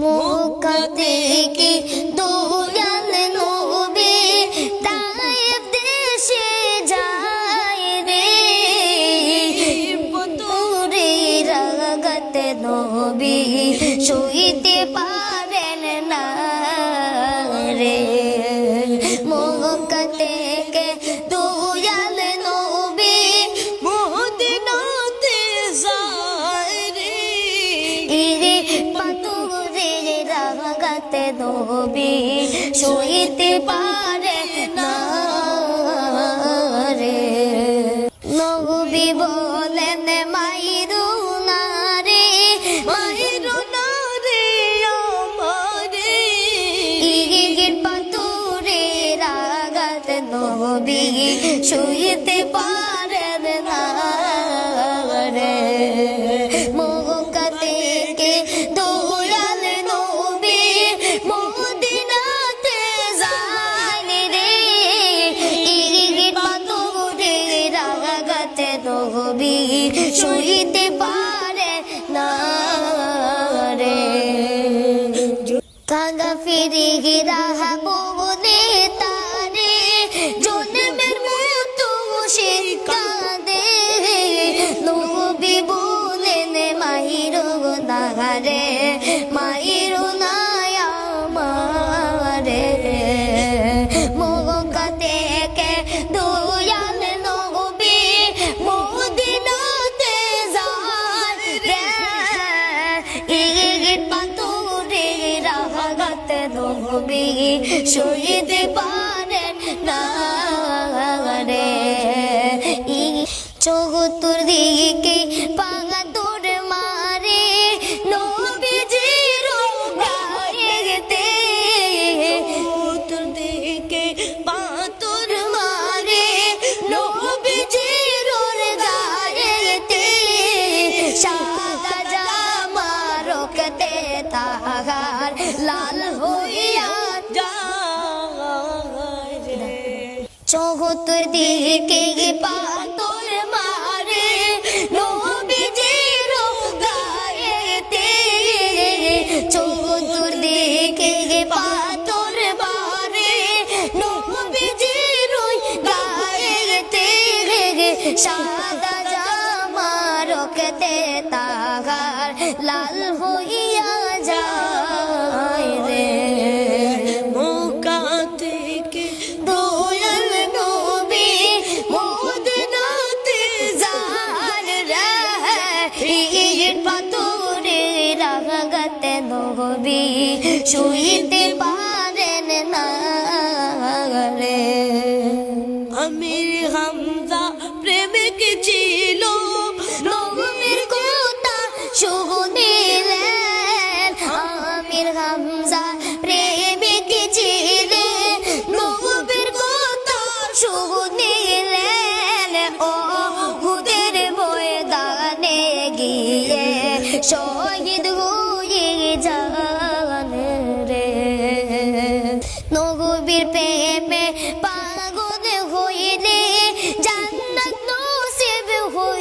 মক্কা থেকে দয়াল নবী তাই দেশে যায় রে? পুরে রাগতে নবী রাগাতে নবী সইতে পারে না রে। বলেন, মাইরু না রে, মাইরু না রে আমারে। ইরে পাতুরে রাগাতে নবী সইতে পারে না রে। কাগা ফিরে গিরা বনে তারে, জন্মের মতো সে কাঁদে। নবী বলেন, মাহির নাগারে নবী শহীদ পারেন না রে চৌতুর দিকে পাঙা তোর মারে, নবীজির গায়েতে তোর দিকে পাতুর মারে, নবীজির গায়েতে সাদা জামা রকতে তাহার, লাল হইয়া চৌহত্তর দিকে পাতর মারে নবীজির গায়েতে চৌহত্তর দিকে পাতর মারে নবীজির গায়েতে সাদা জামা রকতে তাহার, লাল নবী শুইতে পারেন না রে। আমির হামজা প্রেমিক ছিল। নবীর কথা শুনিলেন। আমির হামজা প্রেমিক ছিলেন নবীর কথা শুনিলেন। ও হুদের ময়দানে গিয়ে শহীদ